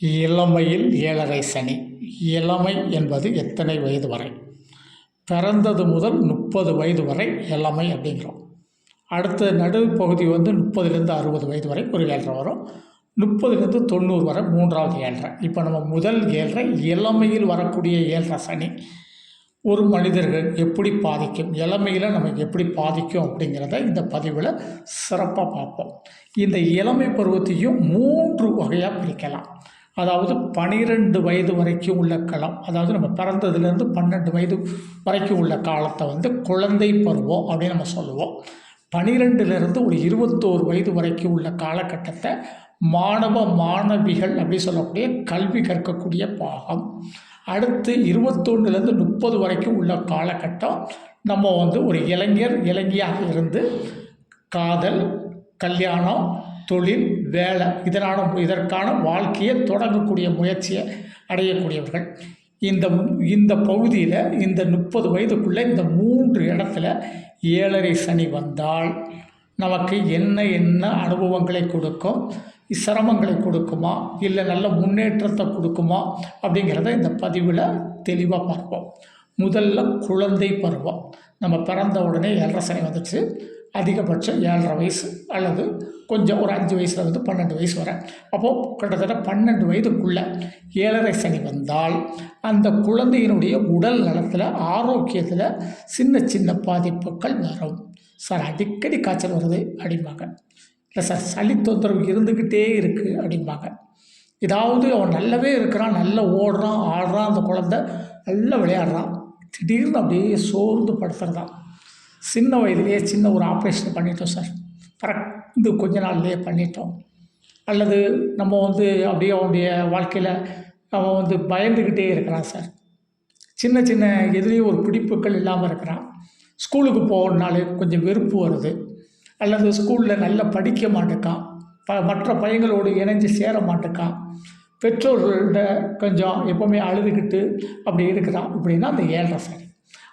இளமையில் ஏழரை சனி. இளமை என்பது எத்தனை வயது வரை? பிறந்தது முதல் முப்பது வயது வரை இளமை அப்படிங்கிறோம். அடுத்த நடுப்பகுதி வந்து முப்பதுலேருந்து அறுபது வயது வரை ஒரு ஏழரை வரும். முப்பதுலேருந்து தொண்ணூறு வரை மூன்றாவது ஏழரை. இப்போ நம்ம முதல் ஏழரை இளமையில் வரக்கூடிய ஏழரை சனி. ஒரு மனிதர்கள் எப்படி பாதிக்கும்? இளமையில் நமக்கு எப்படி பாதிக்கும் அப்படிங்கிறத இந்த பதிவில் சிறப்பாக பார்ப்போம். இந்த இளமை பருவத்தையும் மூன்று வகையாக பிரிக்கலாம். அதாவது பனிரெண்டு வயது வரைக்கும் உள்ள களம். அதாவது நம்ம பிறந்ததுலேருந்து பன்னெண்டு வயது வரைக்கும் உள்ள காலத்தை வந்து குழந்தை பருவம் அப்படின்னு நம்ம சொல்லுவோம். பனிரெண்டுலேருந்து ஒரு இருபத்தோரு வயது வரைக்கும் உள்ள காலகட்டத்தை மாணவ மாணவிகள் அப்படி சொல்லக்கூடிய கல்வி கற்கக்கூடிய பாகம். அடுத்து இருபத்தொன்னுலேருந்து முப்பது வரைக்கும் உள்ள காலகட்டம் நம்ம வந்து ஒரு இளைஞர் இளைஞியாக இருந்து காதல் கல்யாணம் தொழில் வேலை இதனான இதற்கான வாழ்க்கையை தொடங்கக்கூடிய முயற்சியை அடையக்கூடியவர்கள். இந்த இந்த பகுதியில் இந்த முப்பது வயதுக்குள்ளே இந்த மூன்று இடத்துல ஏழரை சனி வந்தால் நமக்கு என்ன என்ன அனுபவங்களை கொடுக்கும்? சிரமங்களை கொடுக்குமா? இல்லை நல்ல முன்னேற்றத்தை கொடுக்குமா? அப்படிங்கிறத இந்த பதிவில் தெளிவாக பார்ப்போம். முதல்ல குழந்தை பருவம். நம்ம பிறந்த உடனே ஏழரை சனி வந்துச்சு. அதிகபட்சம் ஏழரை வயசு அல்லது கொஞ்சம் ஒரு அஞ்சு வயசுல இருந்து பன்னெண்டு வயசு வரை. அப்போது கிட்டத்தட்ட பன்னெண்டு வயதுக்குள்ளே ஏழரை சனி வந்தால் அந்த குழந்தையினுடைய உடல் நலத்தில் ஆரோக்கியத்தில் சின்ன சின்ன பாதிப்புகள் வரும். சார் அடிக்கடி காய்ச்சல் வருது அப்படிம்பாங்க. இல்லை சார் சளி தொந்தரவு இருந்துக்கிட்டே இருக்குது அப்படிம்பாங்க. ஏதாவது அவன் நல்லாவே இருக்கிறான் நல்லா ஓடுறான் ஆடுறான் அந்த குழந்த நல்லா விளையாடுறான். திடீர்னு அப்படியே சோர்ந்து படுத்துறதான் சின்ன வயதிலேயே சின்ன ஒரு ஆப்ரேஷன் பண்ணிட்டோம் சார். பறந்து கொஞ்ச நாள்லேயே பண்ணிட்டோம். அல்லது நம்ம வந்து அப்படியே அவனுடைய வாழ்க்கையில் அவன் வந்து பயந்துக்கிட்டே இருக்கிறான் சார். சின்ன சின்ன எதுலேயும் ஒரு பிடிப்புகள் இல்லாமல் இருக்கிறான். ஸ்கூலுக்கு போகணுனாலே கொஞ்சம் வெறுப்பு வருது. அல்லது ஸ்கூலில் நல்லா படிக்க மாட்டேக்கான். ப மற்ற பையங்களோடு இணைஞ்சு சேர மாட்டேக்கான். பெற்றோர்கள்ட்ட கொஞ்சம் எப்போவுமே அழுதுகிட்டு அப்படி இருக்கிறான் இப்படின்னா அந்த ஏழரை சனி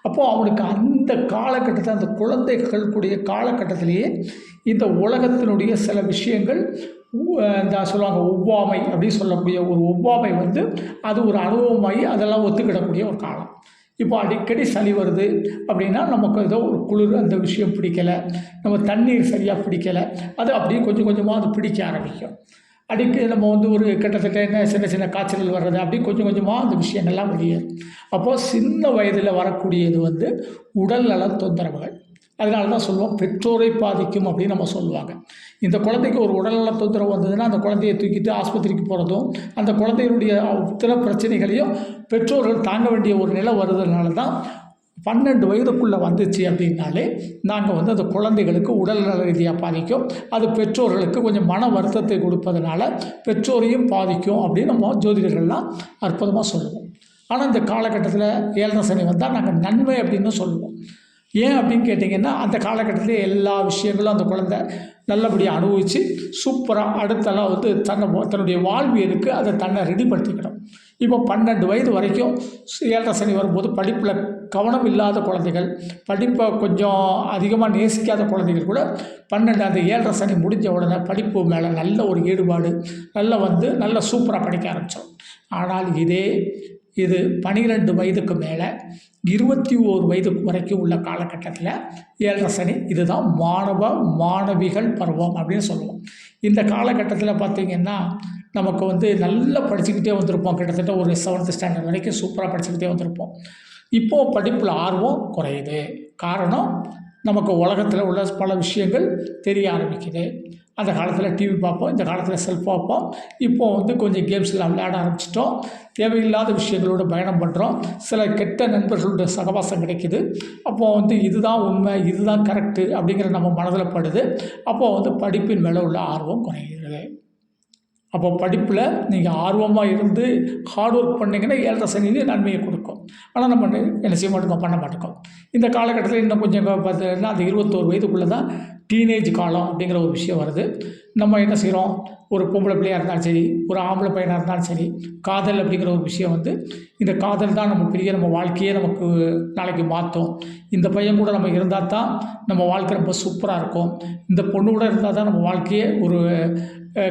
அப்போது அவனுக்கு அந்த காலகட்டத்தில் அந்த குழந்தைகள் கூடிய காலகட்டத்திலேயே இந்த உலகத்தினுடைய சில விஷயங்கள் இந்த சொல்லுவாங்க ஒவ்வாமை அப்படின்னு சொல்லக்கூடிய ஒரு ஒவ்வாமை வந்து அது ஒரு அனுபவமாகி அதெல்லாம் ஒத்துக்கிடக்கூடிய ஒரு காலம். இப்போ அடிக்கடி சளி வருது அப்படின்னா நமக்கு ஏதோ ஒரு குளிர் அந்த விஷயம் பிடிக்கலை நம்ம தண்ணீர் சரியாக பிடிக்கலை அது அப்படியே கொஞ்சம் கொஞ்சமாக அது பிடிக்க ஆரம்பிக்கும். அடிக்கடி நம்ம வந்து ஒரு கிட்டத்தட்ட என்ன சின்ன சின்ன காய்ச்சல் வர்றது அப்படி கொஞ்சம் கொஞ்சமாக அந்த விஷயங்கள்லாம் வெளியேறும் அப்போது சின்ன வயதில் வரக்கூடியது வந்து உடல் நல தொந்தரவுகள். அதனால தான் சொல்லுவோம் பெற்றோரை பாதிக்கும் அப்படின்னு நம்ம சொல்லுவாங்க. இந்த குழந்தைக்கு ஒரு உடல்நல தொந்தரவு வந்ததுன்னா அந்த குழந்தையை தூக்கிட்டு ஆஸ்பத்திரிக்கு போகிறதும் அந்த குழந்தையினுடைய இத்தனை பிரச்சனைகளையும் பெற்றோர்கள் தாங்க வேண்டிய ஒரு நிலை வருதுனால தான் பன்னெண்டு வயதுக்குள்ளே வந்துச்சு அப்படின்னாலே நாங்கள் வந்து அந்த குழந்தைகளுக்கு உடல்நல ரீதியாக பாதிக்கும். அது பெற்றோர்களுக்கு கொஞ்சம் மன வருத்தத்தை கொடுப்பதனால பெற்றோரையும் பாதிக்கும் அப்படின்னு நம்ம ஜோதிடர்கள்லாம் அற்புதமாக சொல்லுவோம். ஆனால் இந்த காலகட்டத்தில் ஏழரை சனி வந்தால் நாங்கள் நன்மை அப்படின்னு சொல்லுவோம். ஏன் அப்படின்னு கேட்டிங்கன்னா அந்த காலகட்டத்திலே எல்லா விஷயங்களும் அந்த குழந்தை நல்லபடியாக அனுபவித்து சூப்பராக அடுத்தெல்லாம் வந்து தன்னை தன்னுடைய வாழ்வியலுக்கு அதை தன்னை ரெடிப்படுத்திக்கணும். இப்போ பன்னெண்டு வயது வரைக்கும் ஏழரை சனி வரும்போது படிப்பில் கவனம் இல்லாத குழந்தைகள் படிப்பை கொஞ்சம் அதிகமாக நேசிக்காத குழந்தைகள் கூட பன்னெண்டு அந்த ஏழரை சனி முடிஞ்ச உடனே படிப்பு மேலே நல்ல ஒரு ஈடுபாடு நல்ல வந்து நல்ல சூப்பராக படிக்க ஆரம்பித்தோம் ஆனால் இதே இது பனிரெண்டு வயதுக்கு மேலே இருபத்தி ஓரு வயதுக்கு வரைக்கும் உள்ள காலகட்டத்தில் ஏழரை சனி இதுதான் மாணவ மாணவிகள் பருவம் அப்படின்னு சொல்லுவோம். இந்த காலகட்டத்தில் பார்த்திங்கன்னா நமக்கு வந்து நல்லா படிச்சுக்கிட்டே வந்திருப்போம். கிட்டத்தட்ட ஒரு செவன்த் ஸ்டாண்டர்ட் வரைக்கும் சூப்பராக படிச்சுக்கிட்டே வந்திருப்போம். இப்போது படிப்பில் ஆர்வம் குறையுது. காரணம் நமக்கு உலகத்தில் உள்ள பல விஷயங்கள் தெரிய ஆரம்பிக்குது. அந்த காலத்தில் டிவி பார்ப்போம் இந்த காலத்தில் செல் பார்ப்போம். இப்போ வந்து கொஞ்சம் கேம்ஸ் எல்லாம் விளையாட ஆரம்பிச்சிட்டோம். தேவையில்லாத விஷயங்களோட பயணம் பண்ணுறோம் சில கெட்ட நண்பர்களோட சகவாசம் கிடைக்குது. அப்போது வந்து இதுதான் உண்மை இதுதான் கரெக்டு அப்படிங்கிற நம்ம மனதில் படுது. அப்போது வந்து படிப்பின் மேலே உள்ள ஆர்வம் குறைகிறது அப்போ படிப்பில் நீங்கள் ஆர்வமாக இருந்து ஹார்ட் ஒர்க் பண்ணிங்கன்னா ஏழரை சனியிலே நன்மையை கொடுக்கும். ஆனால் நம்ம என்ன- என்ன செய்ய மாட்டோம் பண்ண மாட்டோம். இந்த காலகட்டத்தில் இன்னும் கொஞ்சம் பார்த்தீங்கன்னா அந்த இருபத்தோரு வயதுக்குள்ளே தான் டீனேஜ் காலம் அப்படிங்கிற ஒரு விஷயம் வருது. நம்ம என்ன செய்கிறோம் ஒரு பொம்பளை பிள்ளையாக இருந்தாலும் சரி ஒரு ஆம்பளை பையனாக இருந்தாலும் சரி காதல் அப்படிங்கிற ஒரு விஷயம் வந்து இந்த காதல் தான் நம்ம பெரிய நம்ம வாழ்க்கையே நமக்கு நாளைக்கு மாற்றும் இந்த பையன் கூட நம்ம இருந்தால் தான் நம்ம வாழ்க்கை ரொம்ப சூப்பராக இருக்கும். இந்த பொண்ணு கூட இருந்தால் தான் நம்ம வாழ்க்கையே ஒரு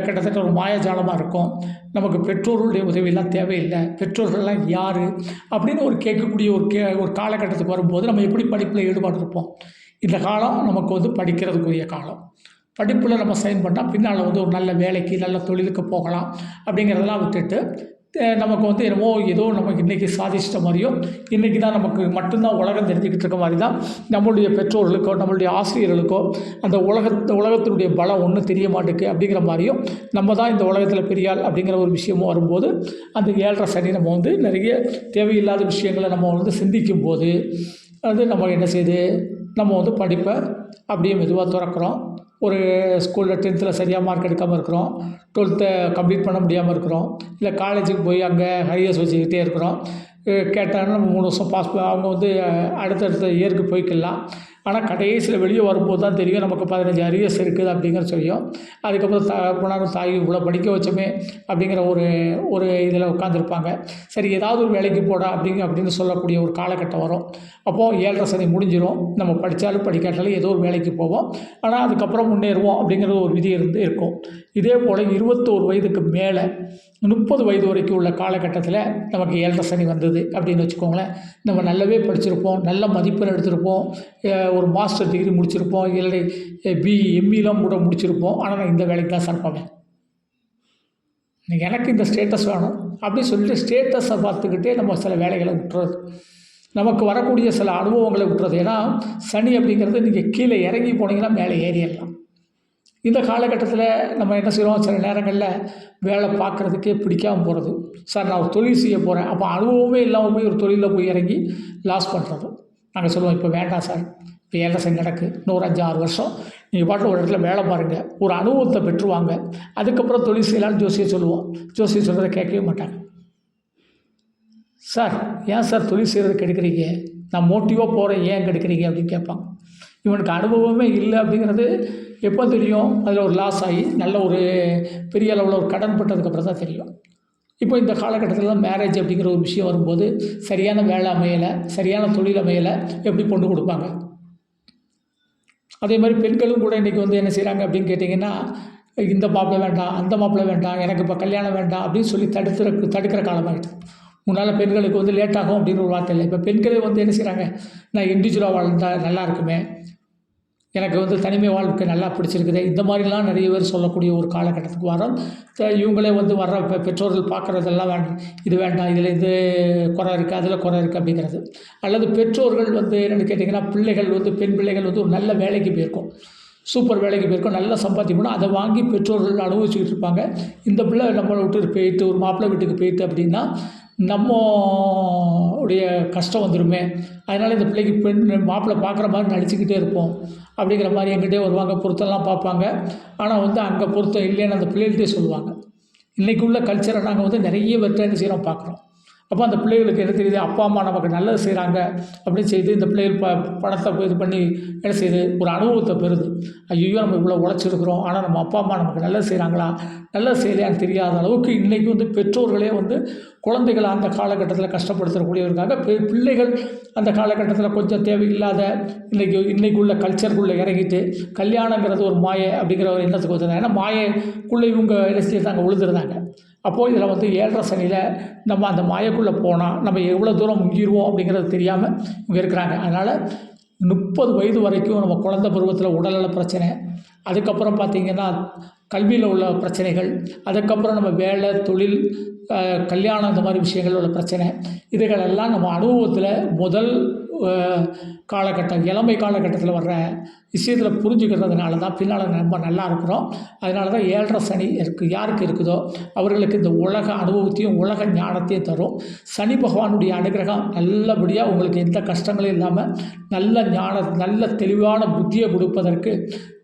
கிட்டத்தட்ட ஒரு மாயாஜாலமாக இருக்கும். நமக்கு பெற்றோர்களுடைய உதவியெல்லாம் தேவையில்லை. பெற்றோர்கள்லாம் யார்? அப்படின்னு ஒரு கேட்கக்கூடிய ஒரு கே ஒரு காலகட்டத்துக்கு வரும்போது நம்ம எப்படி படிப்பில் ஈடுபாடு இருப்போம்? இந்த காலம் நமக்கு வந்து படிக்கிறதுக்குரிய காலம். படிப்பில் நம்ம சைன் பண்ணால் பின்னால் வந்து ஒரு நல்ல வேலைக்கு நல்ல தொழிலுக்கு போகலாம் அப்படிங்கிறதெல்லாம் விட்டுட்டு நமக்கு வந்து என்னமோ ஏதோ நமக்கு இன்றைக்கி சாதிச்சிட்ட மாதிரியும் இன்றைக்கி தான் நமக்கு மட்டும்தான் உலகம் தெரிஞ்சுக்கிட்டு இருக்க மாதிரி தான் நம்மளுடைய பெற்றோர்களுக்கோ நம்மளுடைய ஆசிரியர்களுக்கோ அந்த உலகத்து உலகத்தினுடைய பலம் ஒன்றும் தெரிய மாட்டேங்குது அப்படிங்கிற மாதிரியும் நம்ம தான் இந்த உலகத்தில் பெரியாள் அப்படிங்கிற ஒரு விஷயமும் வரும்போது அந்த ஏழரை சனி நம்ம வந்து நிறைய தேவையில்லாத விஷயங்களை நம்ம வந்து சிந்திக்கும் போது அது நம்ம என்ன செய்யுது? நம்ம வந்து படிப்பை அப்படியே மெதுவாக திறக்கிறோம். ஒரு ஸ்கூலில் டென்த்தில் சரியாக மார்க் எடுக்காமல் இருக்கிறோம். டுவெல்த்தை கம்ப்ளீட் பண்ண முடியாமல் இருக்கிறோம். இல்லை காலேஜுக்கு போய் அங்கே ஹையர்ஸ் வச்சுக்கிட்டே இருக்கிறோம். கேட்டாங்கன்னா நம்ம மூணு வருஷம் பாஸ் அவங்க வந்து அடுத்தடுத்த இயருக்கு போய்க்கலாம். ஆனால் கடைசியில் வெளியே வரும்போது தான் தெரியும் நமக்கு பதினஞ்சு அரியர்ஸ் இருக்குது அப்படிங்கிற சொல்லியும். அதுக்கப்புறம் தா போனாலும் தாய் இவ்வளோ படிக்க வச்சோமே அப்படிங்கிற ஒரு ஒரு இதில் உட்காந்துருப்பாங்க சரி ஏதாவது ஒரு வேலைக்கு போடா அப்படிங்க அப்படின்னு சொல்லக்கூடிய ஒரு காலகட்டம் வரும். அப்போது ஏழரை சனி முடிஞ்சிடும் நம்ம படித்தாலும் படிக்காட்டாலும் ஏதோ ஒரு வேலைக்கு போவோம். ஆனால் அதுக்கப்புறம் முன்னேறுவோம் அப்படிங்கிறது ஒரு விதி இருந்து இருக்கும். இதே போல் இருபத்தோரு வயதுக்கு மேலே முப்பது வயது வரைக்கும் உள்ள காலகட்டத்தில் நமக்கு ஏழரை சனி வந்தது அப்படின்னு வச்சுக்கோங்களேன். நம்ம நல்லாவே படிச்சிருப்போம் நல்ல மதிப்பெண் எடுத்திருப்போம். ஒரு மாஸ்டர் டிகிரி முடிச்சிருப்போம் இல்லை பிஇ எம்இலாம் கூட முடிச்சிருப்போம். ஆனால் நான் இந்த வேலைக்கு தான் சார் போவேன் எனக்கு இந்த ஸ்டேட்டஸ் வேணும். அப்படின்னு சொல்லிட்டு ஸ்டேட்டஸை பார்த்துக்கிட்டே நம்ம சில வேலைகளை விட்டுறது. நமக்கு வரக்கூடிய சில அனுபவங்களை விட்டுறது. ஏன்னா சனி அப்படிங்கிறது நீங்கள் கீழே இறங்கி போனீங்கன்னா மேலே ஏறிடலாம். இந்த காலகட்டத்தில் நம்ம என்ன செய்கிறோம் சில நேரங்களில் வேலை பார்க்குறதுக்கே பிடிக்காமல் போகிறது சார் நான் ஒரு தொழில் செய்ய போகிறேன் அப்போ அனுபவமே இல்லாமல் போய் ஒரு தொழிலில் போய் இறங்கி லாஸ் பண்ணுறது நாங்கள் சொல்லுவோம் இப்போ வேண்டாம் சார் இப்போ ஏழரை நடக்கு. இன்னொரு அஞ்சு ஆறு வருஷம். நீங்கள் பாட்டு ஒரு இடத்துல வேலை பாருங்கள் ஒரு அனுபவத்தை பெற்றுவாங்க. அதுக்கப்புறம் தொழில் செய்யலாம்னு ஜோசியை சொல்லுவோம். ஜோசியை சொல்கிறத கேட்கவே மாட்டாங்க. சார் ஏன் சார் தொழில் செய்கிறது எடுக்கிறீங்க? நான் மோட்டிவாக போகிறேன் ஏன் கெடுக்கிறீங்க அப்படின்னு கேட்பாங்க. இவனுக்கு அனுபவமே இல்லை அப்படிங்கிறது எப்போ தெரியும்? அதில் ஒரு லாஸ் ஆகி நல்ல ஒரு பெரிய அளவில் ஒரு கடன் பட்டதுக்கப்புறம் தான் தெரியும். இப்போ இந்த காலகட்டத்தில் தான் மேரேஜ் அப்படிங்கிற ஒரு விஷயம் வரும்போது சரியான வேலை அமையலை சரியான தொழில் அமையலை எப்படி பொண்ணு கொடுப்பாங்க? அதே மாதிரி பெண்களும் கூட இன்றைக்கி வந்து என்ன செய்கிறாங்க அப்படின்னு கேட்டிங்கன்னா இந்த மாப்பிள்ளை வேண்டாம் அந்த மாப்பிள்ளை வேண்டாம் எனக்கு இப்போ கல்யாணம் வேண்டாம் அப்படின்னு சொல்லி தடுத்துற தடுக்கிற காலமாகிட்டு முன்னால் பெண்களுக்கு வந்து லேட் ஆகும் அப்படின்னு ஒரு வார்த்தை இல்லை. இப்போ பெண்களே வந்து என்ன செய்கிறாங்க நான் இண்டிவிஜுவலாக வாழ்ந்தா நல்லா இருக்குமே எனக்கு வந்து தனிமை வாழ்க்கை நல்லா பிடிச்சிருக்குது. இந்த மாதிரிலாம் நிறைய பேர் சொல்லக்கூடிய ஒரு காலகட்டத்துக்கு வரோம். இவங்களே வந்து வர்ற இப்போ பெற்றோர்கள் பார்க்குறதெல்லாம் வேண்டாம் இது வேண்டாம். இதில் இது குறை இருக்குது அதில் குறை இருக்குது அப்படிங்கிறது. அல்லது பெற்றோர்கள் வந்து என்னென்னு கேட்டிங்கன்னா பிள்ளைகள் வந்து பெண் பிள்ளைகள் வந்து ஒரு நல்ல வேலைக்கு போயிருக்கும். சூப்பர் வேலைக்கு போயிருக்கோம். நல்லா சம்பாதிக்கணும். அதை வாங்கி பெற்றோர்கள் அனுபவிச்சுக்கிட்டு இருப்பாங்க. இந்த பிள்ளை நம்மளை விட்டு போயிட்டு ஒரு மாப்பிள்ளை வீட்டுக்கு போயிட்டு அப்படின்னா நம்ம உடைய கஷ்டம் வந்துடுமே அதனால் இந்த பிள்ளைக்கு பெண் மாப்பிள்ளை பார்க்குற மாதிரி நடிச்சுக்கிட்டே இருப்போம். அப்படிங்கிற மாதிரி எங்கிட்டே வருவாங்க. பொருத்தெல்லாம் பார்ப்பாங்க. ஆனால் வந்து அங்கே பொருத்தம் இல்லைன்னு அந்த பிள்ளைகள்கிட்டே சொல்லுவாங்க. இன்றைக்கி உள்ள கல்ச்சரை நாங்கள் வந்து நிறைய பேர்ட்ட என்ன செய்கிறோம் பார்க்குறோம். அப்போ அந்த பிள்ளைகளுக்கு என்ன தெரியுது? அப்பா அம்மா நமக்கு நல்லது செய்கிறாங்க அப்படின்னு செய்து இந்த பிள்ளைகள் ப பணத்தை இது பண்ணி என்ன செய்யுது? ஒரு அனுபவத்தை பெறுது. ஐயோ நம்ம இவ்வளோ உழைச்சிருக்கிறோம். ஆனால் நம்ம அப்பா அம்மா நமக்கு நல்லது செய்கிறாங்களா நல்லது செய்யலையான்னு தெரியாத அளவுக்கு இன்றைக்கி வந்து பெற்றோர்களே வந்து குழந்தைகளை அந்த காலகட்டத்தில் கஷ்டப்படுத்தக்கூடியவருக்காக பெ பிள்ளைகள் அந்த காலகட்டத்தில் கொஞ்சம் தேவையில்லாத இன்றைக்கி இன்றைக்கி உள்ள கல்ச்சருக்குள்ளே இறங்கிட்டு கல்யாணங்கிறது ஒரு மாயை அப்படிங்கிற ஒரு எண்ணத்துக்கு வச்சுருந்தாங்க ஏன்னா மாயைக்குள்ளே இவங்க என்ன செய்யறாங்க? உழுதுருந்தாங்க அப்போது இதில் வந்து ஏழரை சனியில் நம்ம அந்த மாயக்குள்ளே போனால் நம்ம எவ்வளோ தூரம் முங்கிடுவோம் அப்படிங்கிறது தெரியாமல் இவங்க இருக்கிறாங்க. அதனால் முப்பது வயது வரைக்கும் நம்ம குழந்தை பருவத்தில் உடல்நல பிரச்சனை அதுக்கப்புறம் பார்த்திங்கன்னா கல்வியில் உள்ள பிரச்சனைகள் அதுக்கப்புறம் நம்ம வேலை தொழில் கல்யாணம் இந்த மாதிரி விஷயங்கள் உள்ள பிரச்சனை இதுகளெல்லாம் நம்ம அனுபவத்தில் முதல் காலகட்டம் இளமை காலகட்டத்தில் வர்ற விஷயத்தில் புரிஞ்சுக்கிறதுனால தான் பின்னால் ரொம்ப நல்லா இருக்கிறோம். அதனால தான் ஏழரை சனி இருக்குது யாருக்கு இருக்குதோ அவர்களுக்கு இந்த உலக அனுபவத்தையும் உலக ஞானத்தையும் தரும். சனி பகவானுடைய அனுகிரகம் நல்லபடியாக உங்களுக்கு எந்த கஷ்டங்களும் இல்லாமல் நல்ல ஞான நல்ல தெளிவான புத்தியை கொடுப்பதற்கு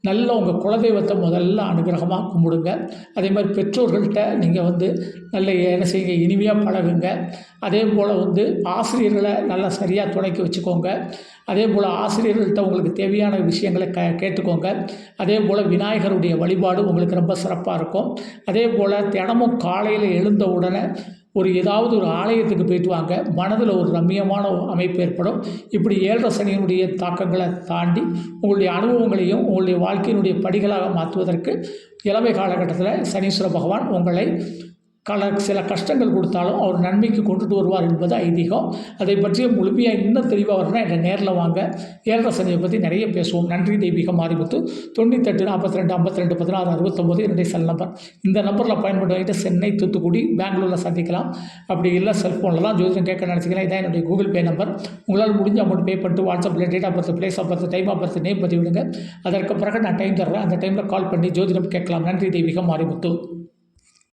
நல்ல உங்கள் குலதெய்வத்தை முதல்ல அனுகிரகமாக கும்பிடுங்க. அதே மாதிரி பெற்றோர்கள்ட்ட நீங்கள் வந்து நல்ல என்ன செய்யுங்க இனிமையாக பழகுங்க. அதே போல் வந்து ஆசிரியர்களை நல்லா சரியாக துணைக்கி வச்சுக்கோங்க. அதே போல் ஆசிரியர்கள்ட்ட உங்களுக்கு தேவையான விஷயங்களை க கேட்டுக்கோங்க. அதே போல் விநாயகருடைய வழிபாடு உங்களுக்கு ரொம்ப சிறப்பாக இருக்கும். அதே போல் தினமும் காலையில் எழுந்த உடனே ஒரு ஏதாவது ஒரு ஆலயத்துக்கு போயிட்டு வாங்க. மனதில் ஒரு ரம்மியமான அமைப்பு ஏற்படும். இப்படி ஏழரை சனியினுடைய தாக்கங்களை தாண்டி உங்களுடைய அனுபவங்களையும் உங்களுடைய வாழ்க்கையினுடைய படிகளாக மாற்றுவதற்கு இளமை காலகட்டத்தில் சனீஸ்வர பகவான் உங்களை கல சில கஷ்டங்கள் கொடுத்தாலும் அவர் நன்மைக்கு கொண்டுட்டு வருவார் என்பது ஐதீகம். அதை பற்றிய முழுமையாக இன்னும் தெளிவாக வரணும்னா என்னை நேரில் வாங்க. ஏழரை சனியை பற்றி நிறைய பேசுவோம். நன்றி தெய்வீகம் மாரிமுத்து. தொண்ணூத்தெட்டு நாற்பத்தி ரெண்டு ஐம்பத்தி ரெண்டு பதினாறு அறுபத்தொம்போது என்னுடைய செல் நம்பர் இந்த நம்பரில் பயன்பட்டு வாங்கிட்டு சென்னை தூத்துக்குடி பெங்களூரில் சந்திக்கலாம். அப்படி இல்லை செல்ஃபோனில் தான் ஜோதிடம் கேட்க நினச்சிக்கலாம் இதான் என்னுடைய கூகுள் பே நம்பர் உங்களால் முடிஞ்ச அமௌண்ட் பே பண்ணிட்டு வாட்ஸ்அப்பில் date of birth place of birth time of birth name பதிவிடுங்க. அதற்கு பிறகு நான் டைம் தர்றேன். அந்த டைமில் கால் பண்ணி ஜோதிடம் கேட்கலாம். நன்றி தெய்வீகம் மாரிமுத்து.